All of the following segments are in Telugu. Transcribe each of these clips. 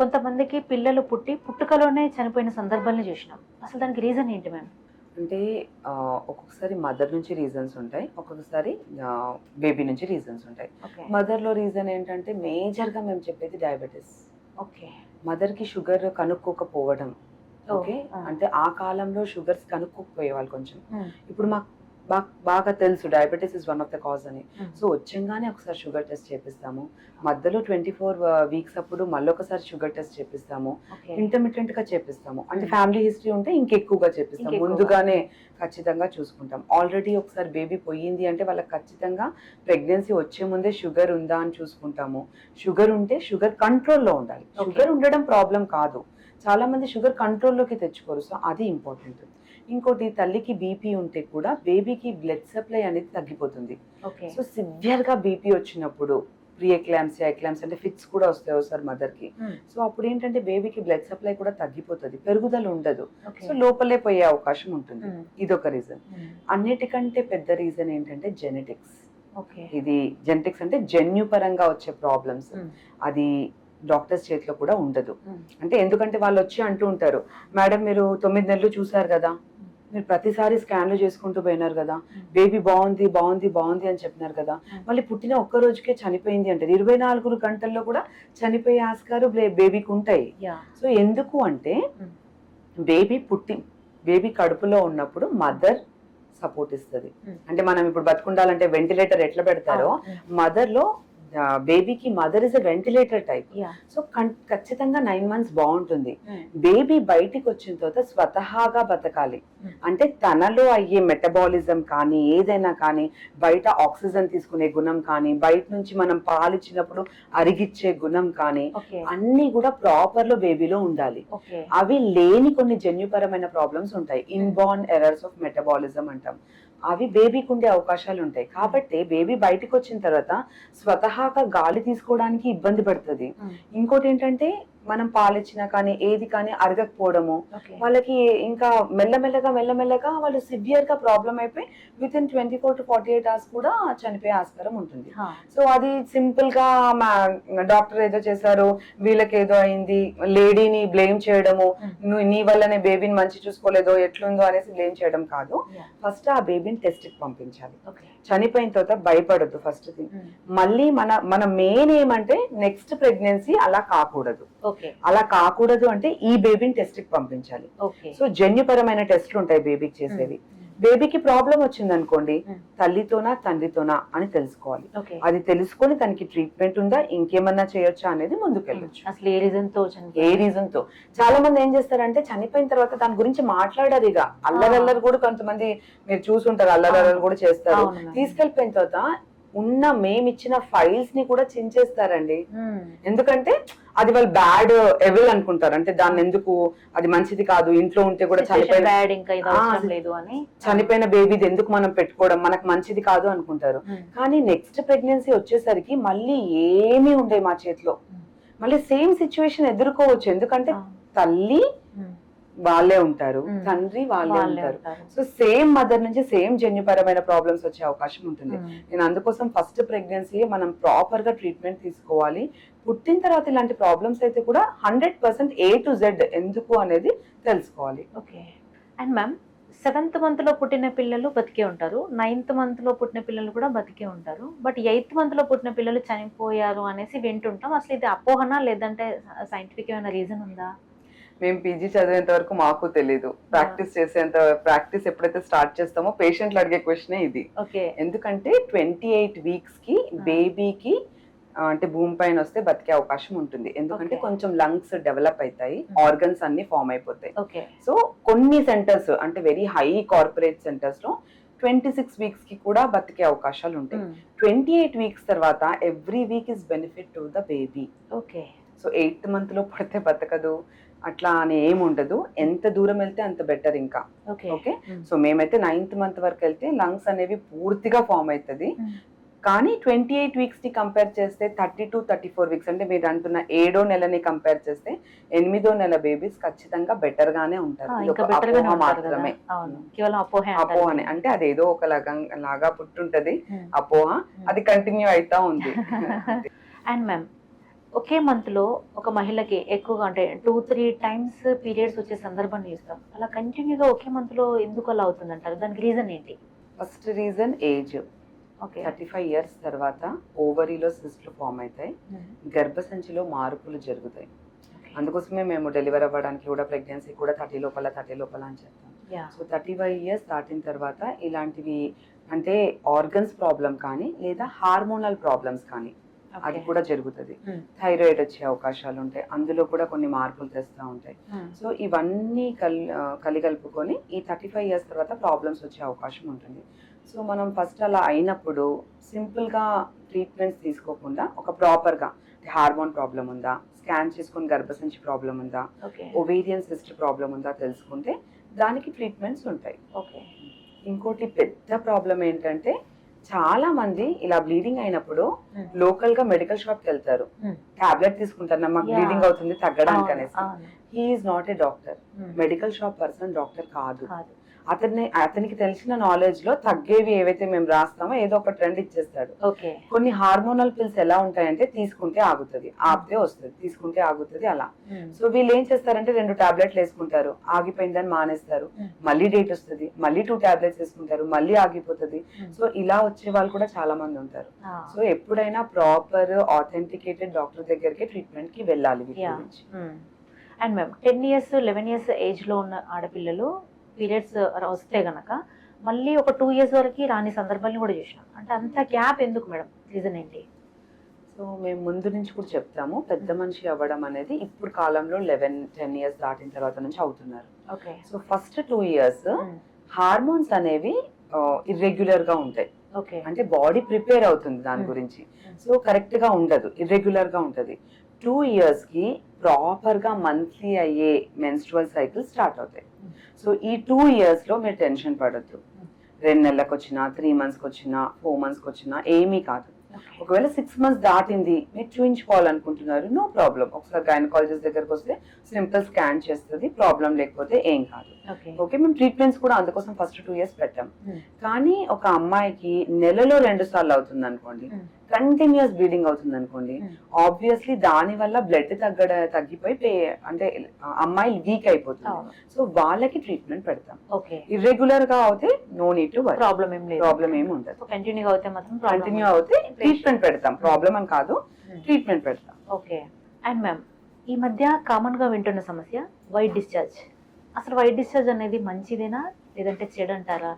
కొంతమందికి పిల్లలు పుట్టి పుట్టుకలోనే చనిపోయిన సందర్భాలను చూసినాం. అసలు దానికి రీజన్ ఏంటి మ్యామ్ అంటే ఒక్కొక్కసారి మదర్ నుంచి రీజన్స్ ఉంటాయి ఒక్కొక్కసారి బేబీ నుంచి రీజన్స్ ఉంటాయి. మదర్లో రీజన్ ఏంటంటే మేజర్గా మేము చెప్పేది డయాబెటీస్ ఓకే మదర్కి షుగర్ కనుక్కోకపోవడం. ఓకే అంటే ఆ కాలంలో షుగర్స్ కనుక్కోకపోయేవాళ్ళు కొంచెం. ఇప్పుడు మాకు బాగా బాగా తెలుసు. Diabetes is one of the cause అని. సో వచ్చంగానే ఒకసారి షుగర్ టెస్ట్ చేపిస్తాము. మధ్యలో ట్వంటీ ఫోర్ వీక్స్ అప్పుడు మళ్ళీ ఒకసారి షుగర్ టెస్ట్ చేపిస్తాము. ఇంటర్మీడియట్గా చేపిస్తాము. అంటే Hmm. ఫ్యామిలీ హిస్టరీ ఉంటే ఇంకెక్కువగా చేపిస్తాం. ఇంకెక్కువగా. ముందుగానే ఖచ్చితంగా చూసుకుంటాం. ఆల్రెడీ ఒకసారి బేబీ పోయింది అంటే వాళ్ళకి ఖచ్చితంగా ప్రెగ్నెన్సీ వచ్చే ముందే షుగర్ ఉందా అని చూసుకుంటాము. షుగర్ ఉంటే షుగర్ కంట్రోల్లో ఉండాలి. షుగర్ ఉండడం ప్రాబ్లం కాదు. చాలా మంది షుగర్ కంట్రోల్లోకి తెచ్చుకోరు. సో అది ఇంపార్టెంట్ ఇంకోటి తల్లికి బీపీ ఉంటే కూడా బేబీకి బ్లడ్ సప్లై అనేది తగ్గిపోతుంది. సో సివియర్గా బీపీ వచ్చినప్పుడు ప్రీ ఎక్లామ్సియా ఎక్లామ్స్ అంటే ఫిక్స్ కూడా వస్తాయి ఒకసారి మదర్కి సో అప్పుడు ఏంటంటే బేబీకి బ్లడ్ సప్లై కూడా తగ్గిపోతుంది పెరుగుదల ఉండదు. సో లోపలే పోయే అవకాశం ఉంటుంది. ఇదొక రీజన్ అన్నిటికంటే పెద్ద రీజన్ ఏంటంటే జెనెటిక్స్ ఓకే. ఇది జెనెటిక్స్ అంటే జన్యుపరంగా వచ్చే ప్రాబ్లమ్స్ అది డాక్టర్స్ చేతిలో కూడా ఉండదు. అంటే ఎందుకంటే వాళ్ళు వచ్చి అంటూ ఉంటారు మేడం మీరు తొమ్మిది నెలలు చూసారు కదా మీరు ప్రతిసారి స్కాన్లు చేసుకుంటూ పోయినారు కదా. బేబీ బాగుంది బాగుంది బాగుంది అని చెప్పినారు కదా. మళ్ళీ పుట్టిన ఒక్క రోజుకే చనిపోయింది అంటారు ఇరవై నాలుగు గంటల్లో కూడా చనిపోయే ఆస్కారు బేబీకి ఉంటాయి. సో ఎందుకు అంటే. బేబీ పుట్టి బేబీ కడుపులో ఉన్నప్పుడు మదర్ సపోర్ట్ ఇస్తుంది. అంటే మనం ఇప్పుడు బతుకుండాలంటే వెంటిలేటర్ ఎట్లా పెడతారో మదర్లో బేబీకి mother is a ventilator type so ఖచ్చితంగా నైన్ మంత్స్ బాగుంటుంది. బేబీ బయటికి వచ్చిన తర్వాత స్వతహాగా బతకాలి. Hmm. అంటే తనలో అయ్యే మెటబాలిజం కానీ ఏదైనా కానీ బయట ఆక్సిజన్ తీసుకునే గుణం కానీ బయట నుంచి మనం పాలిచ్చినప్పుడు అరిగిచ్చే గుణం కానీ అన్ని కూడా ప్రాపర్లో బేబీలో ఉండాలి. అవి లేని కొన్ని జన్యుపరమైన ప్రాబ్లమ్స్ ఉంటాయి. ఇన్బార్న్ ఎర్రర్స్ ఆఫ్ మెటబాలిజం అంటాం. అవి బేబీకి ఉండే అవకాశాలు ఉంటాయి కాబట్టి బేబీ బయటకు వచ్చిన తర్వాత స్వతహాగా గాలి తీసుకోవడానికి ఇబ్బంది పడుతుంది. ఇంకోటి ఏంటంటే మనం పాలిచ్చినా కానీ ఏది కానీ అరగకపోవడము. వాళ్ళకి ఇంకా మెల్లమెల్లగా మెల్లమెల్లగా వాళ్ళు సివియర్గా ప్రాబ్లం అయిపోయి within twenty four to forty eight hours కూడా చనిపోయే ఆస్కారం ఉంటుంది. సో అది సింపుల్గా డాక్టర్ ఏదో చేశారు వీళ్ళకి ఏదో అయింది లేడీని బ్లేమ్ చేయడము. Hmm. నువ్వు నీ వల్లనే బేబీని మంచి చూసుకోలేదో ఎట్లుందో అనేసి బ్లేమ్ చేయడం కాదు. ఫస్ట్ ఆ బేబీని టెస్ట్కి పంపించాలి. చనిపోయిన తర్వాత భయపడద్దు ఫస్ట్ థింగ్ మళ్ళీ మన మన మెయిన్ ఏమంటే నెక్స్ట్ ప్రెగ్నెన్సీ అలా కాకూడదు. అలా కాకూడదు అంటే ఈ బేబీని టెస్ట్కి పంపించాలి. సో జన్యుపరమైన టెస్ట్లు ఉంటాయి బేబీకి చేసేవి. బేబీకి ప్రాబ్లం వచ్చింది అనుకోండి. తల్లితోనా తండ్రితోనా అని తెలుసుకోవాలి. అది తెలుసుకొని తనకి ట్రీట్మెంట్ ఉందా ఇంకేమన్నా చేయొచ్చా అనేది ముందుకెళ్ళొచ్చు. అసలు ఏ రీజన్తో ఏ? రీజన్తో చాలా మంది ఏం చేస్తారంటే చనిపోయిన తర్వాత దాని గురించి మాట్లాడారు ఇక. అల్లరల్లరు కూడా కొంతమంది మీరు చూసుంటారు అల్లరల్లరు కూడా చేస్తారు. తీసుకెళ్ళిపోయిన తర్వాత ఉన్న మేమిచ్చిన ఫైల్స్ని కూడా చించేస్తారండి. ఎందుకంటే అది వాళ్ళు బ్యాడ్ ఎవల్ అనుకుంటారు అంటే దాన్ని ఎందుకు అది మంచిది కాదు ఇంట్లో ఉంటే కూడా చనిపోయిన చనిపోయిన బేబీది ఎందుకు మనం పెట్టుకోవడం మనకు మంచిది కాదు అనుకుంటారు మ్మ్. కానీ నెక్స్ట్ ప్రెగ్నెన్సీ వచ్చేసరికి మళ్ళీ ఏమీ ఉండే మా చేతిలో మ్మ్. మళ్ళీ సేమ్ సిచ్యువేషన్ ఎదుర్కోవచ్చు ఎందుకంటే. తల్లి మ్మ్. వాళ్ళే ఉంటారు. తండ్రి వాళ్ళే వాళ్ళే ఉంటారు. సో సేమ్ మదర్ నుంచి సేమ్ జన్యుపరమైన ప్రాబ్లమ్స్ వచ్చే అవకాశం ఉంటుంది. నేను అందుకోసం ఫస్ట్ ప్రెగ్నెన్సీ మనం ప్రాపర్గా ట్రీట్మెంట్ తీసుకోవాలి. పుట్టిన తర్వాత ఇలాంటి ప్రాబ్లమ్స్ అయితే కూడా hundred percent A to Z ఎందుకు అనేది తెలుసుకోవాలి. ఓకే అండ్ మ్యామ్ సెవెంత్ మంత్లో పుట్టిన పిల్లలు బతికే ఉంటారు. నైన్త్ మంత్లో పుట్టిన పిల్లలు కూడా బతికే ఉంటారు. బట్ ఎయిత్ మంత్లో పుట్టిన పిల్లలు చనిపోయారు అనేసి వింటుంటాం. అసలు ఇది అపోహన లేదంటే సైంటిఫిక్ ఏమైనా రీజన్ ఉందా? మేము పీజీ చదివేంత వరకు మాకు తెలీదు. ప్రాక్టీస్ చేసేంత ప్రాక్టీస్ ఎప్పుడైతే స్టార్ట్ చేస్తామో పేషెంట్లు అడిగే క్వశ్చనే ఇది. ఓకే. ఎందుకంటే ట్వంటీ ఎయిట్ వీక్స్కి బేబీకి అంటే భూమి పైన వస్తే బతికే అవకాశం ఉంటుంది. ఎందుకంటే. కొంచెం లంగ్స్ డెవలప్ అవుతాయి. ఆర్గన్స్ అన్ని ఫామ్ అయిపోతాయి. ఓకే. సో కొన్ని సెంటర్స్ అంటే వెరీ హై కార్పొరేట్ సెంటర్స్లో ట్వంటీ సిక్స్ వీక్స్కి కూడా బతికే అవకాశాలు ఉంటాయి. ట్వంటీ ఎయిట్ వీక్స్ తర్వాత every week is benefit to the baby. Okay. So eighth మంత్లో పడితే బతకదు అట్లా అని ఏమి ఉండదు. ఎంత దూరం వెళ్తే అంత బెటర్ ఇంకా. ఓకే. సో మేమైతే నైన్త్ మంత్ వరకు వెళ్తే లంగ్స్ అనేవి పూర్తిగా ఫామ్ అవుతుంది కానీ ట్వంటీ ఎయిట్ వీక్స్ని కంపేర్ చేస్తే thirty two thirty four weeks అంటే మీరు అంటున్న ఏడో నెలని కంపేర్ చేస్తే ఎనిమిదో నెల బేబీస్ ఖచ్చితంగా బెటర్ గానే ఉంటారు. మాత్రమే. అపోహనే అంటే అదేదో ఒక లాగా లాగా పుట్టుంటది. అపోహ. అది కంటిన్యూ అవుతా ఉంది. అండ్ మ్యామ్ ఒకే మంత్లో ఒక మహిళకి ఎక్కువగా అంటే టూ త్రీ టైమ్స్ పీరియడ్స్ వచ్చే సందర్భాన్ని చూస్తాం. అలా కంటిన్యూగా ఒకే మంత్లో ఎందుకు అలా అవుతుంది అంటారు దానికి రీజన్ ఏంటి? First reason age okay thirty five years తర్వాత ఓవరీలో సిస్ట్లు ఫామ్ అవుతాయి. గర్భసంచిలో మార్పులు జరుగుతాయి. అందుకోసమే మేము డెలివర్ అవ్వడానికి కూడా ప్రెగ్నెన్సీ కూడా థర్టీ లోపల థర్టీ లోపల అని చెప్తాం. Yeah so thirty five years దాటిన తర్వాత ఇలాంటివి అంటే ఆర్గన్స్ ప్రాబ్లం కానీ లేదా హార్మోనల్ ప్రాబ్లమ్స్ కానీ అది కూడా జరుగుతుంది. Hmm. థైరాయిడ్ వచ్చే అవకాశాలు ఉంటాయి అందులో కూడా కొన్ని మార్పులు తెస్తూ ఉంటాయి. సో ఇవన్నీ కల్ కలిగలుపుకొని ఈ థర్టీ ఫైవ్ ఇయర్స్ తర్వాత ప్రాబ్లమ్స్ వచ్చే అవకాశం ఉంటుంది. సో మనం ఫస్ట్ అలా అయినప్పుడు సింపుల్గా ట్రీట్మెంట్స్ తీసుకోకుండా ఒక ప్రాపర్గా హార్మోన్ ప్రాబ్లం ఉందా స్కాన్ చేసుకొని గర్భసంచి ప్రాబ్లం ఉందా ఒవేరియన్ సిస్ట్ ప్రాబ్లం ఉందా తెలుసుకుంటే దానికి ట్రీట్మెంట్స్ ఉంటాయి. ఓకే ఇంకోటి పెద్ద ప్రాబ్లం ఏంటంటే చాలా మంది ఇలా బ్లీడింగ్ అయినప్పుడు. లోకల్గా మెడికల్ షాప్కి వెళ్తారు. టాబ్లెట్ తీసుకుంటారు మాకు. బ్లీడింగ్ అవుతుంది తగ్గడానికి అనేసి he is not a doctor. Medical shop person doctor కాదు అతన్ని అతనికి తెలిసిన నాలెడ్జ్లో తగ్గేవి ఏవైతే మేము రాస్తామో ఏదో ఒక ట్రెండ్ ఇచ్చేస్తాడు. ఓకే. కొన్ని హార్మోనల్ పిల్స్ ఎలా ఉంటాయంటే తీసుకుంటే ఆగుతుంది ఆపితే వస్తుంది తీసుకుంటే ఆగుతుంది అలా. సో వీళ్ళు ఏం చేస్తారంటే రెండు టాబ్లెట్లు వేసుకుంటారు ఆగిపోయిందని మానేస్తారు. Hmm. మళ్ళీ డేట్ వస్తుంది మళ్ళీ టూ టాబ్లెట్స్ వేసుకుంటారు మళ్ళీ ఆగిపోతుంది. సో ఇలా వచ్చే వాళ్ళు కూడా చాలా మంది ఉంటారు. సో ఎప్పుడైనా ప్రాపర్ ఆథెంటికేటెడ్ డాక్టర్ దగ్గరికి ట్రీట్మెంట్కి వెళ్ళాలి వీటి Yeah. గురించి. And ma'am ten years eleven years ఏజ్లో ఉన్న ఆడపిల్లలు పీరియడ్స్ వస్తే గనక మళ్ళీ ఒక టూ ఇయర్స్ వరకు రాని సందర్భాలను కూడా చూసినాం. అంటే అంత గ్యాప్ ఎందుకు మేడం? రీజన్ ఏంటి? సో మేము ముందు నుంచి కూడా చెప్తాము పెద్ద మనిషి అవ్వడం అనేది ఇప్పుడు కాలంలో లెవెన్ టెన్ ఇయర్స్ దాటిన తర్వాత నుంచి అవుతున్నారు. Okay so first two years hormones అనేవి ఇర్రెగ్యులర్గా ఉంటాయి. ఓకే అంటే బాడీ ప్రిపేర్ అవుతుంది దాని Hmm. గురించి. సో కరెక్ట్గా ఉండదు ఇర్రెగ్యులర్గా ఉంటది. టూ ఇయర్స్కి ప్రాపర్గా మంత్లీ అయ్యే మెన్స్ట్రువల్ సైకిల్ స్టార్ట్ అవుతాయి. సో ఈ టూ ఇయర్స్లో మీరు టెన్షన్ పడద్దు. రెండు నెలలకు వచ్చినా త్రీ మంత్స్కి వచ్చినా ఫోర్ మంత్స్కి వచ్చినా ఏమీ కాదు. ఒకవేళ సిక్స్ మంత్స్ దాటింది మీరు చూయించుకోవాలనుకుంటున్నారు నో ప్రాబ్లం ఒకసారి గైనకాలజిస్ట్ దగ్గరకు వస్తే సింపుల్ స్కాన్ చేస్తుంది ప్రాబ్లం లేకపోతే ఏం కాదు. ఓకే. ఓకే మేము ట్రీట్మెంట్స్ కూడా అందుకోసం ఫస్ట్ టూ ఇయర్స్ పెట్టాం. Hmm. కానీ ఒక అమ్మాయికి నెలలో రెండు సార్లు అవుతుంది అనుకోండి Hmm. కంటిన్యూస్ బ్లీడింగ్ అవుతుంది అనుకోండి. ఆబ్వియస్లీ దాని వల్ల బ్లడ్ తగ్గడ తగ్గిపోయి అంటే అమ్మాయి వీక్ అయిపోతుంది. సో వాళ్ళకి ట్రీట్మెంట్ పెడతాం. ఇర్రెగ్యులర్గా అవుతే నో నీడ్ టు ప్రాబ్లం ఏం లేదు. ప్రాబ్లం ఏమి ఉండదు. కంటిన్యూగా అవుతే మాత్రం కంటిన్యూ అవుతే ట్రీట్మెంట్ పెడతాం. ప్రాబ్లం అని కాదు ట్రీట్మెంట్ పెడతాం. ఓకే. అండ్ మ్యామ్ ఈ మధ్య కామన్గా వింటున్న సమస్య వైట్ డిశ్చార్జ్ అసలు వైట్ డిశ్చార్జ్ అనేది మంచిదేనా? లేదంటే చెడు అంటారా?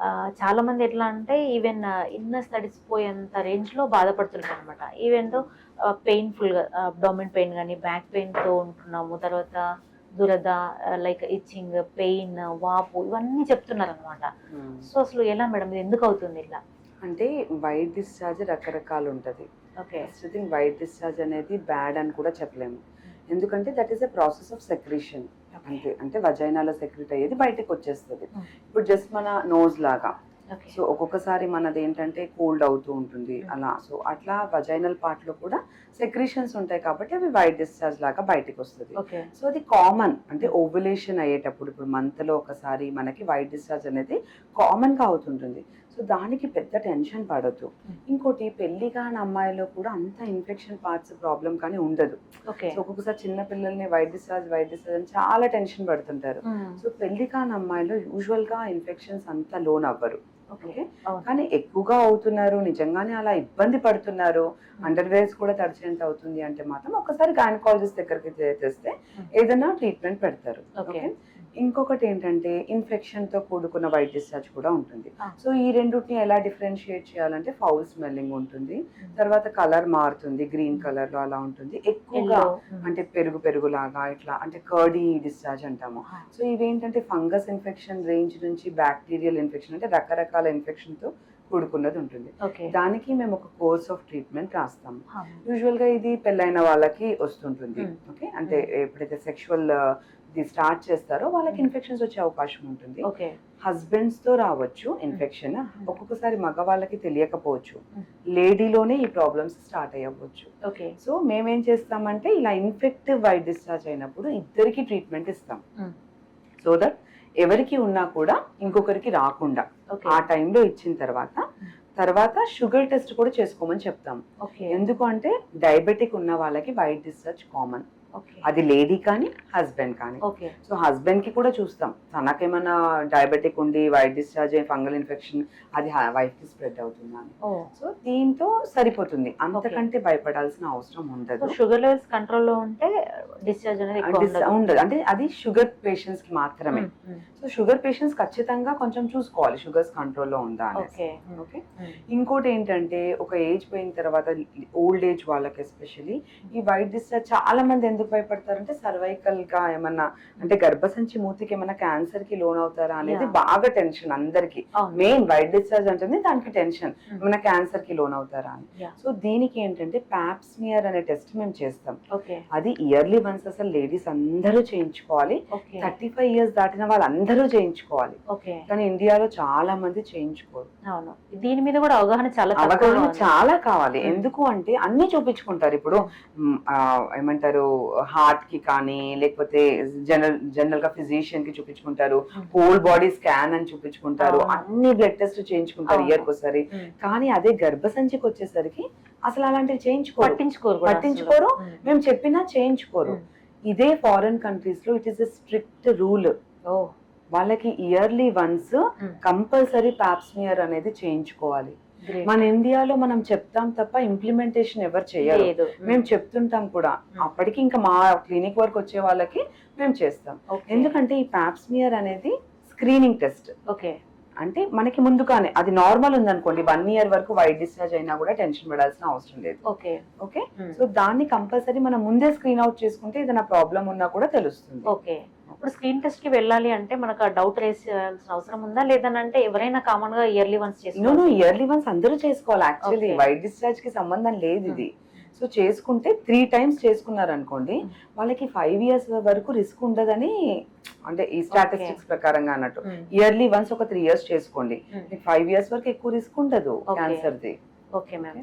ఆ, చాలా మంది ఎట్లా అంటే ఈవెన్ ఇన్నస్ తడిసిపోయేంత రేంజ్లో బాధపడుతున్నారు అనమాట ఈవెన్ పెయిన్ఫుల్గా అబ్డామిన్ పెయిన్ కానీ బ్యాక్ పెయిన్తో ఉంటున్నాము తర్వాత దురద లైక్ ఇచ్చింగ్ పెయిన్ వాపు ఇవన్నీ చెప్తున్నారు అనమాట సో అసలు ఎలా మేడం? ఇది ఎందుకు అవుతుంది ఇలా? అంటే వైట్ డిశ్చార్జ్ రకరకాలు ఉంటది. ఓకే థింగ్ వైట్ డిశ్చార్జ్ అనేది బ్యాడ్ అని కూడా చెప్పలేము. ఎందుకంటే that is a process of secretion అంతే అంటే వజైనాలో సెక్రెట్ అయ్యేది బయటకు వచ్చేస్తుంది. Hmm. ఇప్పుడు జస్ట్ మన నోజ్ లాగా. సో ఒక్కొక్కసారి మనది ఏంటంటే కోల్డ్ అవుతూ ఉంటుంది Hmm. అలా. సో అట్లా వజైనల్ పార్ట్లో కూడా సెక్రీషన్స్ ఉంటాయి కాబట్టి అవి వైట్ డిశ్చార్జ్ లాగా బయటకు వస్తుంది. సో అది కామన్ అంటే ఓవులేషన్ అయ్యేటప్పుడు ఇప్పుడు month లో ఒకసారి మనకి వైట్ డిశ్చార్జ్ అనేది కామన్గా అవుతుంటుంది. సో దానికి పెద్ద టెన్షన్ పడద్దు. ఇంకోటి పెళ్ళి కాని అమ్మాయిలో కూడా అంత ఇన్ఫెక్షన్ పార్ట్స్ ప్రాబ్లం కానీ ఉండదు. సో ఒక్కొక్కసారి చిన్న పిల్లల్ని వైట్ డిశ్చార్జ్ వైట్ డిశ్చార్జ్ అని చాలా టెన్షన్ పడుతుంటారు. సో పెళ్ళి కాని అమ్మాయిలో యూజువల్గా ఇన్ఫెక్షన్స్ అంత లోన్ అవ్వరు. ఓకే. కానీ ఎక్కువగా అవుతున్నారు నిజంగానే అలా ఇబ్బంది పడుతున్నారు అండర్ వేర్స్ కూడా తడిచేంత అవుతుంది అంటే మాత్రం ఒకసారి గైనకాలజిస్ట్ దగ్గరికి తెస్తే. ఏదైనా ట్రీట్మెంట్ పెడతారు. ఓకే? ఇంకొకటి ఏంటంటే ఇన్ఫెక్షన్తో కూడుకున్న వైట్ డిశ్చార్జ్ కూడా ఉంటుంది. సో ఈ రెండింటిని ఎలా డిఫరెన్షియేట్ చేయాలంటే ఫౌల్ స్మెల్లింగ్ ఉంటుంది. తర్వాత కలర్ మారుతుంది. గ్రీన్ కలర్లో అలా ఉంటుంది. ఎక్కువగా. అంటే పెరుగు పెరుగులాగా ఇట్లా అంటే కర్డీ డిశ్చార్జ్ అంటాము. సో ఇవేంటంటే ఫంగస్ ఇన్ఫెక్షన్ రేంజ్ నుంచి బ్యాక్టీరియల్ ఇన్ఫెక్షన్ అంటే రకరకాల ఇన్ఫెక్షన్తో కూడుకున్నది ఉంటుంది. దానికి మేము ఒక కోర్స్ ఆఫ్ ట్రీట్మెంట్ రాస్తాము ఆ, యూజువల్గా ఇది పెళ్ళైన వాళ్ళకి వస్తుంటుంది. Hmm. ఓకే? అంటే ఎప్పుడైతే సెక్షువల్ ఇది స్టార్ట్ చేస్తారో వాళ్ళకి Hmm. ఇన్ఫెక్షన్స్ వచ్చే అవకాశం ఉంటుంది. ఓకే. హస్బెండ్స్తో రావచ్చు ఇన్ఫెక్షన్. ఒక్కొక్కసారి మగవాళ్ళకి తెలియకపోవచ్చు. Hmm. లేడీలోనే ఈ ప్రాబ్లమ్స్ స్టార్ట్ అయ్యవచ్చు. ఓకే. సో మేమేం చేస్తామంటే ఇలా ఇన్ఫెక్టివ్ వైట్ డిశ్చార్జ్ అయినప్పుడు ఇద్దరికి ట్రీట్మెంట్ ఇస్తాం. Hmm. సో దట్ ఎవరికి ఉన్నా కూడా ఇంకొకరికి రాకుండా. ఆ టైంలో ఇచ్చిన తర్వాత తర్వాత షుగర్ టెస్ట్ కూడా చేసుకోమని చెప్తాం ఎందుకు అంటే డయాబెటిక్ ఉన్న వాళ్ళకి వైట్ డిశ్చార్జ్ కామన్ అది లేడీ కానీ హస్బెండ్ కానీ. సో హస్బెండ్కి కూడా చూస్తాం. తనకేమైనా డయాబెటిక్ ఉండి వైట్ డిశ్చార్జ్ ఫంగల్ ఇన్ఫెక్షన్ అది వైఫ్కి స్ప్రెడ్ అవుతుంది అని. సో దీంతో సరిపోతుంది. అంతకంటే భయపడాల్సిన అవసరం ఉండదు. షుగర్ లెవెల్స్ కంట్రోల్లో ఉంటే డిశ్చార్జ్ అనేది ఉండదు. అంటే అది షుగర్ పేషెంట్స్కి మాత్రమే. సో షుగర్ పేషెంట్స్ ఖచ్చితంగా కొంచెం చూసుకోవాలి. షుగర్స్ కంట్రోల్లో ఉందా ఓకే. ఇంకోటి ఏంటంటే ఒక ఏజ్ పోయిన తర్వాత ఓల్డ్ ఏజ్ వాళ్ళకి ఎస్పెషల్లీ ఈ వైట్ డిశ్చార్జ్ చాలా మంది ఎందుకు భయపడతారంటే సర్వైకల్గా ఏమన్నా అంటే గర్భసంచి మూతికి ఏమన్నా క్యాన్సర్కి లోన్ అవుతారా అనేది. బాగా టెన్షన్ అందరికి. మెయిన్ వైట్ డిశ్చార్జ్ అంటుంది దానికి టెన్షన్. ఏమన్నా క్యాన్సర్కి లోన్ అవుతారా అని. సో దీనికి ఏంటంటే ప్యాప్స్మియర్ అనే టెస్ట్ మేము చేస్తాం. ఓకే. అది ఇయర్లీ వన్స్ అసలు లేడీస్ అందరూ చేయించుకోవాలి. థర్టీ ఫైవ్ ఇయర్స్ దాటిన వాళ్ళందరూ చేయించుకోవాలి. కానీ ఇండియాలో చాలా మంది చేయించుకోరు. అవును. దీని మీద కూడా అవగాహన చాలా అవగాహన. చాలా కావాలి. ఎందుకు అంటే అన్ని చూపించుకుంటారు. ఇప్పుడు ఏమంటారు హార్ట్కి కానీ లేకపోతే జనరల్ జనరల్గా ఫిజిషియన్కి చూపించుకుంటారు. హోల్ బాడీ స్కాన్ అని చూపించుకుంటారు. అన్ని బ్లడ్ టెస్ట్ చేయించుకుంటారు అవును. ఇయర్ ఒకసారి. కానీ అదే గర్భసంచికి వచ్చేసరికి అసలు అలాంటివి చేయించుకోరు పట్టించుకోరు పట్టించుకోరు. మేము చెప్పినా చేయించుకోరు. ఇదే ఫారెన్ కంట్రీస్లో it is a strict rule వాళ్ళకి yearly once. Compulsory pap smear అనేది చేయించుకోవాలి. మన ఇండియాలో మనం చెప్తాం తప్ప ఇంప్లిమెంటేషన్ ఎవరు చేయరు. లేదు. మేము చెప్తుంటాం కూడా. Hmm. అప్పటికి ఇంకా మా క్లినిక్ వరకు వచ్చే వాళ్ళకి మేము చేస్తాం. ఎందుకంటే ఈ ప్యాప్స్మియర్ అనేది స్క్రీనింగ్ టెస్ట్ ఓకే అంటే మనకి ముందుగానే అది నార్మల్ ఉందనుకోండి వన్ ఇయర్ వరకు వైట్ డిశ్చార్జ్ అయినా కూడా టెన్షన్ పడాల్సిన అవసరం లేదు. Okay okay. సో దాన్ని కంపల్సరీ మనం ముందే స్క్రీన్ అవుట్ చేసుకుంటే ఏదైనా ప్రాబ్లం ఉన్నా కూడా తెలుస్తుంది. ఓకే ఇప్పుడు స్క్రీన్ టెస్ట్కి వెళ్ళాలి అంటే మనకు ఆ డౌట్ రేస్ చేయాల్సిన అవసరం ఉందా? లేదనంటే ఎవరైనా కామన్గా ఇయర్లీ వన్స్ చేసుకోవాలి ఇయర్లీ వన్స్ అందరూ చేసుకోవాలి. యాక్చువల్లీ. వైట్ డిశ్చార్జ్కి సంబంధం లేదు ఇది. సో చేసుకుంటే త్రీ టైమ్స్ చేసుకున్నారు అనుకోండి Hmm. వాళ్ళకి ఫైవ్ ఇయర్స్ వరకు రిస్క్ ఉండదని అంటే ఈ స్టాటిస్టిక్స్ ప్రకారంగా అన్నట్టు. ఇయర్లీ వన్స్ ఒక త్రీ ఇయర్స్ చేసుకోండి. ఫైవ్ ఇయర్స్ వరకు ఎక్కువ రిస్క్ ఉండదు Okay. Cancer the. Okay ma'am